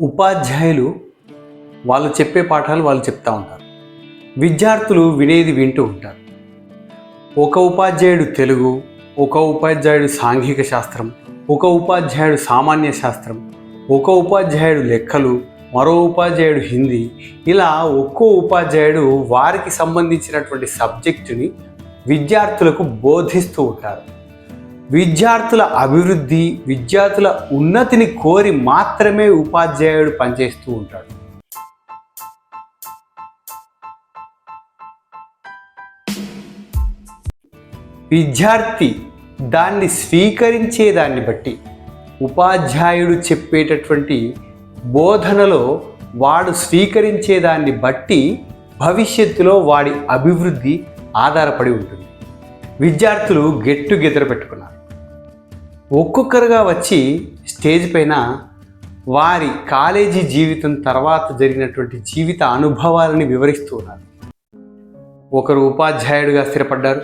ఉపాధ్యాయులు వాళ్ళు చెప్పే పాఠాలు వాళ్ళు చెప్తూ ఉంటారు. విద్యార్థులు వినేది వింటూ ఉంటారు. ఒక ఉపాధ్యాయుడు తెలుగు ఒక ఉపాధ్యాయుడు సాంఘిక శాస్త్రం ఒక ఉపాధ్యాయుడు సామాన్య శాస్త్రం ఒక ఉపాధ్యాయుడు లెక్కలు మరో ఉపాధ్యాయుడు హిందీ ఇలా ఒక్కో ఉపాధ్యాయుడు వారికి సంబంధించినటువంటి సబ్జెక్టుని విద్యార్థులకు బోధిస్తూ ఉంటారు. విద్యార్థుల అభివృద్ధి విద్యార్థుల ఉన్నతిని కోరి మాత్రమే ఉపాధ్యాయుడు పనిచేస్తూ ఉంటాడు. విద్యార్థి దాన్ని స్వీకరించే దాన్ని బట్టి ఉపాధ్యాయుడు చెప్పేటటువంటి బోధనలో వాడు స్వీకరించే దాన్ని బట్టి భవిష్యత్తులో వాడి అభివృద్ధి ఆధారపడి ఉంటుంది. విద్యార్థులు గెట్టు గెదర పెట్టుకున్నారు. ఒక్కొక్కరుగా వచ్చి స్టేజ్ పైన వారి కాలేజీ జీవితం తర్వాత జరిగినటువంటి జీవిత అనుభవాలని వివరిస్తూ ఉన్నారు. ఒకరు ఉపాధ్యాయుడిగా స్థిరపడ్డారు.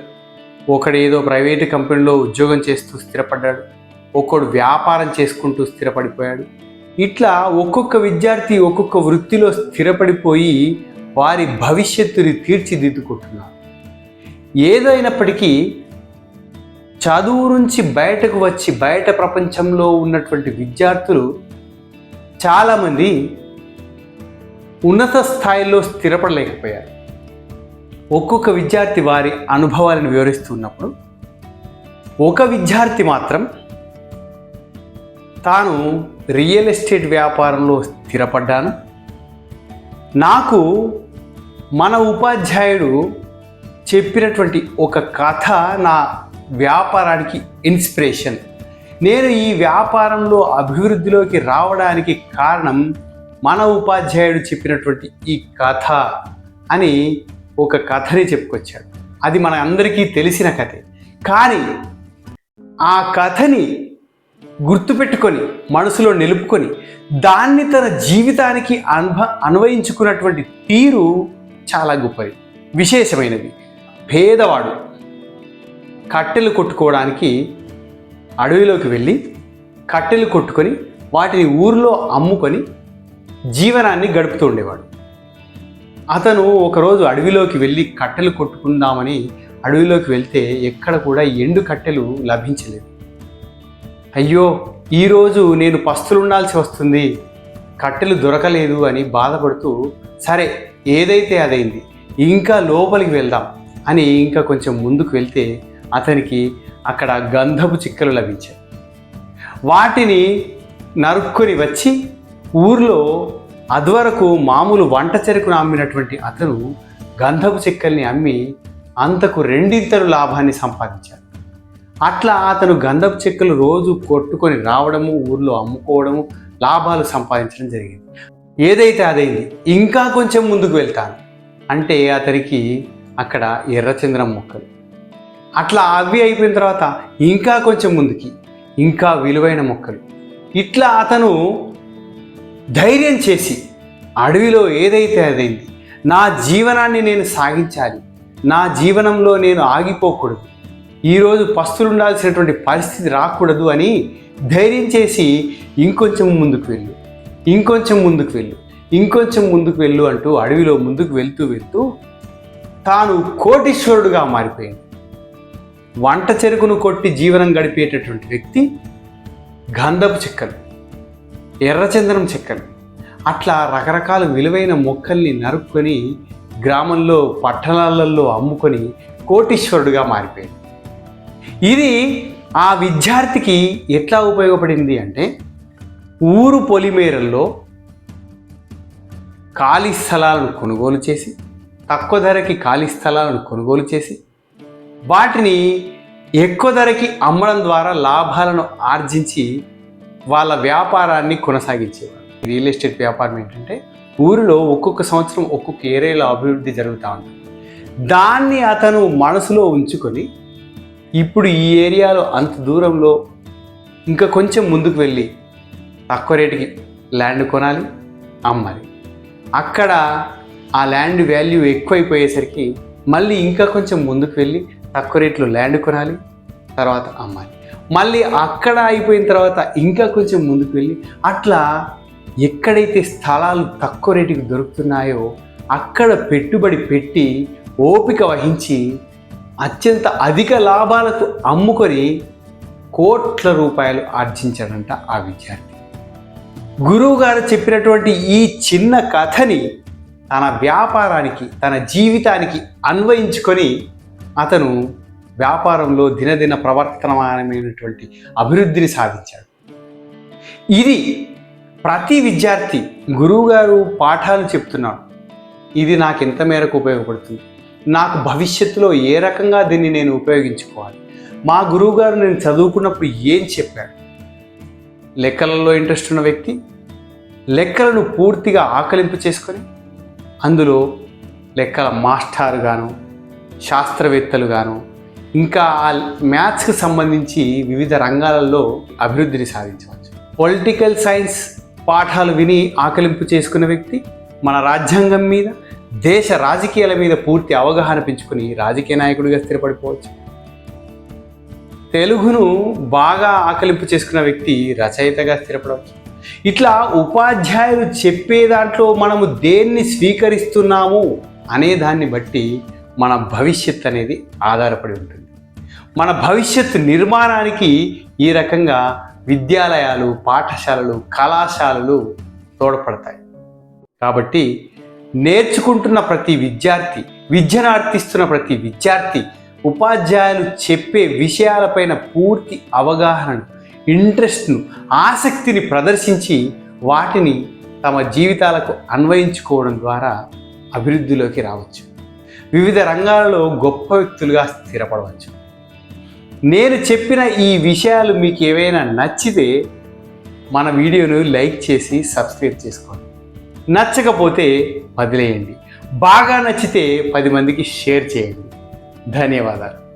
ఒకడు ఏదో ప్రైవేటు కంపెనీలో ఉద్యోగం చేస్తూ స్థిరపడ్డాడు. ఒకడు వ్యాపారం చేసుకుంటూ స్థిరపడిపోయాడు. ఇట్లా ఒక్కొక్క విద్యార్థి ఒక్కొక్క వృత్తిలో స్థిరపడిపోయి వారి భవిష్యత్తుని తీర్చిదిద్దుకుంటున్నారు. ఏదైనప్పటికీ చదువు నుంచి బయటకు వచ్చి బయట ప్రపంచంలో ఉన్నటువంటి విద్యార్థులు చాలామంది ఉన్నత స్థాయిలో స్థిరపడలేకపోయారు. ఒక్కొక్క విద్యార్థి వారి అనుభవాలను వివరిస్తున్నప్పుడు ఒక విద్యార్థి మాత్రం తాను రియల్ ఎస్టేట్ వ్యాపారంలో స్థిరపడ్డాను. నాకు మన ఉపాధ్యాయుడు చెప్పినటువంటి ఒక కథ నా వ్యాపారానికి ఇన్స్పిరేషన్. నేను ఈ వ్యాపారంలో అభివృద్ధిలోకి రావడానికి కారణం మన ఉపాధ్యాయుడు చెప్పినటువంటి ఈ కథ అని ఒక కథని చెప్పుకొచ్చాడు. అది మన అందరికీ తెలిసిన కథే. కానీ ఆ కథని గుర్తుపెట్టుకొని మనసులో నిలుపుకొని దాన్ని తన జీవితానికి అనుభ అన్వయించుకున్నటువంటి తీరు చాలా గొప్పది. విశేషమైనది. పేదవాడు కట్టెలు కొట్టుకోవడానికి అడవిలోకి వెళ్ళి కట్టెలు కొట్టుకొని వాటిని ఊర్లో అమ్ముకొని జీవనాన్ని గడుపుతూ ఉండేవాడు. అతను ఒకరోజు అడవిలోకి వెళ్ళి కట్టెలు కొట్టుకుందామని అడవిలోకి వెళ్తే ఎక్కడ కూడా ఎండు కట్టెలు లభించలేదు. అయ్యో ఈరోజు నేను పస్తులు ఉండాల్సి వస్తుంది. కట్టెలు దొరకలేదు అని బాధపడుతూ సరే ఏదైతే అదైంది ఇంకా లోపలికి వెళ్దాం అని ఇంకా కొంచెం ముందుకు వెళ్తే అతనికి అక్కడ గంధపు చిక్కలు లభించాయి. వాటిని నరుక్కొని వచ్చి ఊర్లో అదివరకు మామూలు వంట చెరుకును అమ్మినటువంటి అతను గంధపు చిక్కల్ని అమ్మి అంతకు రెండింతలు లాభాన్ని సంపాదించాడు. అట్లా అతను గంధపు చెక్కలు రోజు కొట్టుకొని రావడము ఊర్లో అమ్ముకోవడము లాభాలు సంపాదించడం జరిగింది. ఏదైతే అదైంది ఇంకా కొంచెం ముందుకు వెళ్తాను. అంటే అతనికి అక్కడ ఎర్రచంద్రం మొక్కలు. అట్లా అవి అయిపోయిన తర్వాత ఇంకా కొంచెం ముందుకి ఇంకా విలువైన మొక్కలు. ఇట్లా అతను ధైర్యం చేసి అడవిలో ఏదైతే అదైంది నా జీవనాన్ని నేను సాగించాలి నా జీవనంలో నేను ఆగిపోకూడదు ఈరోజు పస్తులు ఉండాల్సినటువంటి పరిస్థితి రాకూడదు అని ధైర్యం చేసి ఇంకొంచెం ముందుకు వెళ్ళు ఇంకొంచెం ముందుకు వెళ్ళు ఇంకొంచెం ముందుకు వెళ్ళు అంటూ అడవిలో ముందుకు వెళ్తూ వెళ్తూ తాను కోటీశ్వరుడుగా మారిపోయింది. వంట చెరుకును కొట్టి జీవనం గడిపేటటువంటి వ్యక్తి గంధపు చెక్కలు ఎర్రచందనం చెక్కలు అట్లా రకరకాల విలువైన మొక్కల్ని నరుక్కొని గ్రామంలో పట్టణాలలో అమ్ముకొని కోటీశ్వరుడుగా మారిపోయాడు. ఇది ఆ విద్యార్థికి ఎట్లా ఉపయోగపడింది అంటే ఊరు పొలిమేరల్లో ఖాళీ స్థలాలను కొనుగోలు చేసి తక్కువ ధరకి ఖాళీ స్థలాలను కొనుగోలు చేసి వాటిని ఎక్కువ ధరకి అమ్మడం ద్వారా లాభాలను ఆర్జించి వాళ్ళ వ్యాపారాన్ని కొనసాగించేవారు. రియల్ ఎస్టేట్ వ్యాపారం ఏంటంటే ఊరిలో ఒక్కొక్క సంవత్సరం ఒక్కొక్క ఏరియాలో అభివృద్ధి జరుగుతూ ఉంటుంది. దాన్ని అతను మనసులో ఉంచుకొని ఇప్పుడు ఈ ఏరియాలో అంత దూరంలో ఇంకా కొంచెం ముందుకు వెళ్ళి తక్కువ రేటుకి ల్యాండ్ కొనాలి అమ్మాలి. అక్కడ ఆ ల్యాండ్ వాల్యూ ఎక్కువైపోయేసరికి మళ్ళీ ఇంకా కొంచెం ముందుకు వెళ్ళి తక్కువ రేట్లో ల్యాండ్ కొనాలి తర్వాత అమ్మాలి. మళ్ళీ అక్కడ అయిపోయిన తర్వాత ఇంకా కొంచెం ముందుకు వెళ్ళి అట్లా ఎక్కడైతే స్థలాలు తక్కువ రేటుకి దొరుకుతున్నాయో అక్కడ పెట్టుబడి పెట్టి ఓపిక వహించి అత్యంత అధిక లాభాలకు అమ్ముకొని కోట్ల రూపాయలు ఆర్జించాడంట ఆ విద్యార్థి. గురువు గారు చెప్పినటువంటి ఈ చిన్న కథని తన వ్యాపారానికి తన జీవితానికి అన్వయించుకొని అతను వ్యాపారంలో దినదిన ప్రవర్తనమైనటువంటి అభివృద్ధిని సాధించాడు. ఇది ప్రతి విద్యార్థి గురువుగారు పాఠాలు చెప్తున్నాడు ఇది నాకు ఎంత మేరకు ఉపయోగపడుతుంది. నాకు భవిష్యత్తులో ఏ రకంగా దీన్ని నేను ఉపయోగించుకోవాలి? మా గురువుగారు నేను చదువుకున్నప్పుడు ఏం చెప్పాడు? లెక్కలలో ఇంట్రెస్ట్ ఉన్న వ్యక్తి లెక్కలను పూర్తిగా ఆకలింపు చేసుకొని అందులో లెక్కల మాస్టర్ శాస్త్రవేత్తలుగాను శాస్త్రవేత్తలు గాను ఇంకా ఆ మ్యాథ్స్కి సంబంధించి వివిధ రంగాలలో అభివృద్ధిని సాధించవచ్చు. పొలిటికల్ సైన్స్ పాఠాలు విని ఆకలింపు చేసుకున్న వ్యక్తి మన రాజ్యాంగం మీద దేశ రాజకీయాల మీద పూర్తి అవగాహన పెంచుకుని రాజకీయ నాయకుడిగా స్థిరపడిపోవచ్చు. తెలుగును బాగా ఆకలింపు చేసుకున్న వ్యక్తి రచయితగా స్థిరపడవచ్చు. ఇట్లా ఉపాధ్యాయులు చెప్పే దాంట్లో మనము దేన్ని స్వీకరిస్తున్నాము అనే దాన్ని బట్టి మన భవిష్యత్ అనేది ఆధారపడి ఉంటుంది. మన భవిష్యత్ నిర్మాణానికి ఈ రకంగా విద్యాలయాలు పాఠశాలలు కళాశాలలు తోడ్పడతాయి. కాబట్టి నేర్చుకుంటున్న ప్రతి విద్యార్థి విద్యను అర్థిస్తున్న ప్రతి విద్యార్థి ఉపాధ్యాయులు చెప్పే విషయాలపైన పూర్తి అవగాహనను ఇంట్రెస్ట్ను ఆసక్తిని ప్రదర్శించి వాటిని తమ జీవితాలకు అన్వయించుకోవడం ద్వారా అభివృద్ధిలోకి రావచ్చు. వివిధ రంగాలలో గొప్ప వ్యక్తులుగా స్థిరపడవచ్చు. నేను చెప్పిన ఈ విషయాలు మీకు ఏవైనా నచ్చితే మన వీడియోను లైక్ చేసి సబ్స్క్రైబ్ చేసుకోండి. నచ్చకపోతే వదిలేయండి. బాగా నచ్చితే పది మందికి షేర్ చేయండి. ధన్యవాదాలు.